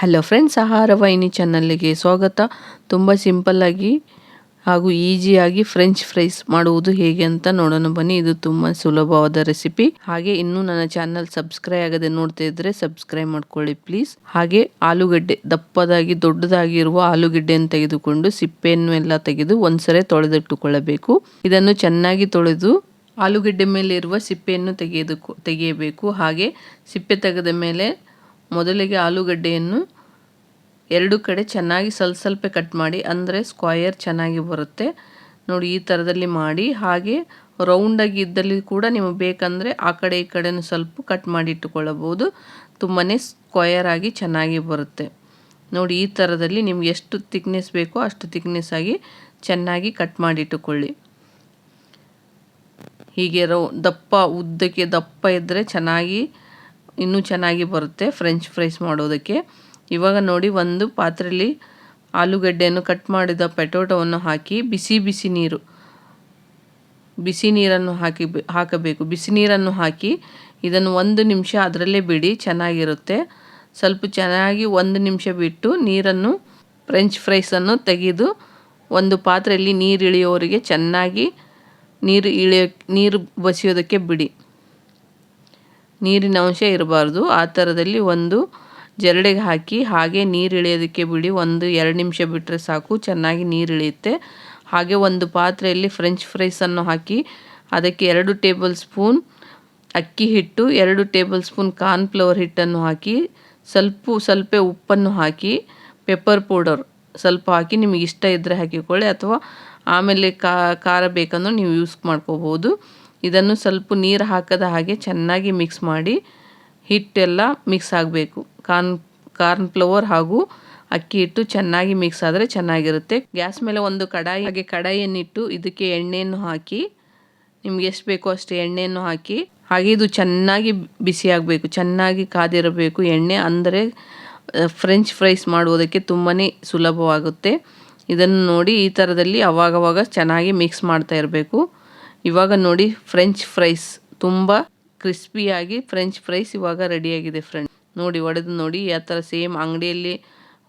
Hello friends, ಆಹಾರ ವಾಹಿನಿ ಚಾನಲ್ಗೆ ಸ್ವಾಗತ. ತುಂಬ ಸಿಂಪಲ್ಲಾಗಿ ಹಾಗೂ ಈಸಿಯಾಗಿ ಫ್ರೆಂಚ್ ಫ್ರೈಸ್ ಮಾಡುವುದು ಹೇಗೆ ಅಂತ ನೋಡೋಣ ಬನ್ನಿ. ಇದು ತುಂಬ ಸುಲಭವಾದ ರೆಸಿಪಿ. ಹಾಗೆ ಇನ್ನೂ ನನ್ನ ಚಾನಲ್ ಸಬ್ಸ್ಕ್ರೈಬ್ ಆಗದೆ ನೋಡ್ತಾ ಇದ್ರೆ ಸಬ್ಸ್ಕ್ರೈಬ್ ಮಾಡ್ಕೊಳ್ಳಿ ಪ್ಲೀಸ್. ಹಾಗೆ ಆಲೂಗಡ್ಡೆ, ದಪ್ಪದಾಗಿ ದೊಡ್ಡದಾಗಿರುವ ಆಲೂಗಡ್ಡೆಯನ್ನು ತೆಗೆದುಕೊಂಡು ಸಿಪ್ಪೆಯನ್ನು ಎಲ್ಲ ತೆಗೆದು ಒಂದ್ಸರಿ ತೊಳೆದಿಟ್ಟುಕೊಳ್ಳಬೇಕು. ಇದನ್ನು ಚೆನ್ನಾಗಿ ತೊಳೆದು ಆಲೂಗಡ್ಡೆ ಮೇಲೆ ಇರುವ ಸಿಪ್ಪೆಯನ್ನು ತೆಗೆದು ತೆಗೆಯಬೇಕು. ಹಾಗೆ ಸಿಪ್ಪೆ ತೆಗೆದ ಮೇಲೆ ಮೊದಲಿಗೆ ಆಲೂಗಡ್ಡೆಯನ್ನು ಎರಡು ಕಡೆ ಚೆನ್ನಾಗಿ ಸ್ವಲ್ಪ ಸ್ವಲ್ಪ ಕಟ್ ಮಾಡಿ, ಅಂದರೆ ಸ್ಕ್ವಯರ್ ಚೆನ್ನಾಗಿ ಬರುತ್ತೆ. ನೋಡಿ, ಈ ಥರದಲ್ಲಿ ಮಾಡಿ, ಹಾಗೆ ರೌಂಡಾಗಿ ಇದ್ದಲ್ಲಿ ಕೂಡ ನಿಮಗೆ ಬೇಕಂದರೆ ಆ ಕಡೆ ಈ ಕಡೆನೂ ಸ್ವಲ್ಪ ಕಟ್ ಮಾಡಿ ಇಟ್ಟುಕೊಳ್ಳಬಹುದು. ತುಂಬಾ ಸ್ಕ್ವಯರ್ ಆಗಿ ಚೆನ್ನಾಗಿ ಬರುತ್ತೆ. ನೋಡಿ, ಈ ಥರದಲ್ಲಿ ನಿಮ್ಗೆ ಎಷ್ಟು ತಿಕ್ನೆಸ್ ಬೇಕೋ ಅಷ್ಟು ತಿಕ್ನೆಸ್ ಆಗಿ ಚೆನ್ನಾಗಿ ಕಟ್ ಮಾಡಿಟ್ಟುಕೊಳ್ಳಿ ಹೀಗೆ ರೌ, ದಪ್ಪ, ಉದ್ದಕ್ಕೆ ದಪ್ಪ ಇದ್ದರೆ ಚೆನ್ನಾಗಿ ಇನ್ನೂ ಚೆನ್ನಾಗಿ ಬರುತ್ತೆ ಫ್ರೆಂಚ್ ಫ್ರೈಸ್ ಮಾಡೋದಕ್ಕೆ. ಇವಾಗ ನೋಡಿ ಒಂದು ಪಾತ್ರೆಯಲ್ಲಿ ಆಲೂಗಡ್ಡೆಯನ್ನು ಕಟ್ ಮಾಡಿದ ಪೆಟೋಟವನ್ನು ಹಾಕಿ ಬಿಸಿ ಬಿಸಿ ನೀರು. ಬಿಸಿ ನೀರನ್ನು ಹಾಕಿ ಹಾಕಬೇಕು. ಬಿಸಿ ನೀರನ್ನು ಹಾಕಿ ಇದನ್ನು ಒಂದು ನಿಮಿಷ ಅದರಲ್ಲೇ ಬಿಡಿ, ಚೆನ್ನಾಗಿರುತ್ತೆ. ಸ್ವಲ್ಪ ಚೆನ್ನಾಗಿ ಒಂದು ನಿಮಿಷ ಬಿಟ್ಟು ನೀರನ್ನು, ಫ್ರೆಂಚ್ ಫ್ರೈಸನ್ನು ತೆಗೆದು ಒಂದು ಪಾತ್ರೆಯಲ್ಲಿ ನೀರು ಇಳಿಯೋವರೆಗೆ ಚೆನ್ನಾಗಿ ನೀರು ಇಳಿಯೋ, ನೀರು ಬಸಿಯೋದಕ್ಕೆ ಬಿಡಿ. ನೀರಿನ ಅಂಶ ಇರಬಾರ್ದು. ಆ ಥರದಲ್ಲಿ ಒಂದು ಜರಡಿಗೆ ಹಾಕಿ ಹಾಗೆ ನೀರು ಇಳಿಯೋದಕ್ಕೆ ಬಿಡಿ. ಒಂದು ಎರಡು ನಿಮಿಷ ಬಿಟ್ಟರೆ ಸಾಕು, ಚೆನ್ನಾಗಿ ನೀರು ಇಳಿಯುತ್ತೆ. ಹಾಗೆ ಒಂದು ಪಾತ್ರೆಯಲ್ಲಿ ಫ್ರೆಂಚ್ ಫ್ರೈಸನ್ನು ಹಾಕಿ ಅದಕ್ಕೆ ಎರಡು ಟೇಬಲ್ ಸ್ಪೂನ್ ಅಕ್ಕಿ ಹಿಟ್ಟು, ಎರಡು ಟೇಬಲ್ ಸ್ಪೂನ್ ಕಾರ್ನ್ಫ್ಲವರ್ ಹಿಟ್ಟನ್ನು ಹಾಕಿ, ಸ್ವಲ್ಪ ಸ್ವಲ್ಪ ಉಪ್ಪನ್ನು ಹಾಕಿ, ಪೆಪ್ಪರ್ ಪೌಡರ್ ಸ್ವಲ್ಪ ಹಾಕಿ ನಿಮಗೆ ಇಷ್ಟ ಇದ್ದರೆ ಹಾಕಿಕೊಳ್ಳಿ. ಅಥವಾ ಆಮೇಲೆ ಖಾರ ಬೇಕಂದ್ರೆ ನೀವು ಯೂಸ್ ಮಾಡ್ಕೋಬೋದು. ಇದನ್ನು ಸ್ವಲ್ಪ ನೀರು ಹಾಕದ ಹಾಗೆ ಚೆನ್ನಾಗಿ ಮಿಕ್ಸ್ ಮಾಡಿ ಹಿಟ್ಟೆಲ್ಲ ಮಿಕ್ಸ್ ಆಗಬೇಕು. ಕಾರ್ನ್ ಕಾರ್ನ್ ಫ್ಲವರ್ ಹಾಗೂ ಅಕ್ಕಿ ಹಿಟ್ಟು ಚೆನ್ನಾಗಿ ಮಿಕ್ಸ್ ಆದರೆ ಚೆನ್ನಾಗಿರುತ್ತೆ. ಗ್ಯಾಸ್ ಮೇಲೆ ಒಂದು ಕಡಾಯಿ, ಹಾಗೆ ಕಡಾಯಿಯನ್ನಿಟ್ಟು ಇದಕ್ಕೆ ಎಣ್ಣೆಯನ್ನು ಹಾಕಿ, ನಿಮ್ಗೆ ಎಷ್ಟು ಬೇಕೋ ಅಷ್ಟು ಎಣ್ಣೆಯನ್ನು ಹಾಕಿ, ಹಾಗೆ ಇದು ಚೆನ್ನಾಗಿ ಬಿಸಿಯಾಗಬೇಕು ಚೆನ್ನಾಗಿ ಕಾದಿರಬೇಕು. ಎಣ್ಣೆ ಅಂದರೆ ಫ್ರೆಂಚ್ ಫ್ರೈಸ್ ಮಾಡುವುದಕ್ಕೆ ತುಂಬಾ ಸುಲಭವಾಗುತ್ತೆ. ಇದನ್ನು ನೋಡಿ ಈ ಥರದಲ್ಲಿ ಅವಾಗವಾಗ ಚೆನ್ನಾಗಿ ಮಿಕ್ಸ್ ಮಾಡ್ತಾ ಇರಬೇಕು. ಇವಾಗ ನೋಡಿ ಫ್ರೆಂಚ್ ಫ್ರೈಸ್. ತುಂಬ ಕ್ರಿಸ್ಪಿಯಾಗಿ ಫ್ರೆಂಚ್ ಫ್ರೈಸ್ ಇವಾಗ ರೆಡಿಯಾಗಿದೆ ಫ್ರೆಂಡ್ ನೋಡಿ ಒಡೆದು ನೋಡಿ ಯಾವ ಥರ ಸೇಮ್ ಅಂಗಡಿಯಲ್ಲಿ,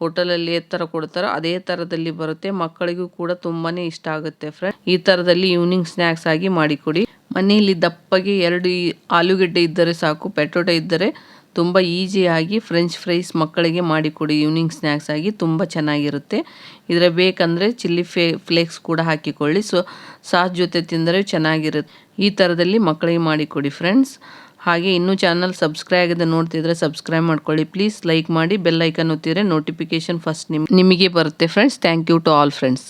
ಹೋಟೆಲಲ್ಲಿ ಯಾವ ಥರ ಕೊಡ್ತಾರೋ ಅದೇ ಥರದಲ್ಲಿ ಬರುತ್ತೆ. ಮಕ್ಕಳಿಗೂ ಕೂಡ ತುಂಬಾ ಇಷ್ಟ ಆಗುತ್ತೆ ಫ್ರೆಂಡ್ ಈ ಥರದಲ್ಲಿ ಈವ್ನಿಂಗ್ ಸ್ನ್ಯಾಕ್ಸ್ ಆಗಿ ಮಾಡಿಕೊಡಿ. ಮನೆಯಲ್ಲಿ ದಪ್ಪಗೆ ಎರಡು ಆಲೂಗಡ್ಡೆ ಇದ್ದರೆ ಸಾಕು, ಪೆಟೋಟೊ ಇದ್ದರೆ ತುಂಬ ಈಸಿಯಾಗಿ ಫ್ರೆಂಚ್ ಫ್ರೈಸ್ ಮಕ್ಕಳಿಗೆ ಮಾಡಿಕೊಡಿ ಈವ್ನಿಂಗ್ ಸ್ನ್ಯಾಕ್ಸ್ ಆಗಿ ತುಂಬ ಚೆನ್ನಾಗಿರುತ್ತೆ. ಇದರ ಬೇಕಂದರೆ ಚಿಲ್ಲಿ ಫೇ ಫ್ಲೇಕ್ಸ್ ಕೂಡ ಹಾಕಿಕೊಳ್ಳಿ. ಸೊ ಸಾಸ್ ಜೊತೆ ತಿಂದರೆ ಚೆನ್ನಾಗಿರುತ್ತೆ. ಈ ಥರದಲ್ಲಿ ಮಕ್ಕಳಿಗೆ ಮಾಡಿಕೊಡಿ ಫ್ರೆಂಡ್ಸ್ ಹಾಗೆ ಇನ್ನೂ ಚಾನಲ್ ಸಬ್ಸ್ಕ್ರೈಬ್ ಆಗದೆ ನೋಡ್ತಿದ್ರೆ ಸಬ್ಸ್ಕ್ರೈಬ್ ಮಾಡ್ಕೊಳ್ಳಿ. ಪ್ಲೀಸ್ ಲೈಕ್ ಮಾಡಿ ಬೆಲ್ ಐಕನ್ ಒತ್ತಿದ್ರೆ ನೋಟಿಫಿಕೇಶನ್ ಫಸ್ಟ್ ನಿಮ್, ನಿಮಗೆ ಬರುತ್ತೆ friends thank you to all friends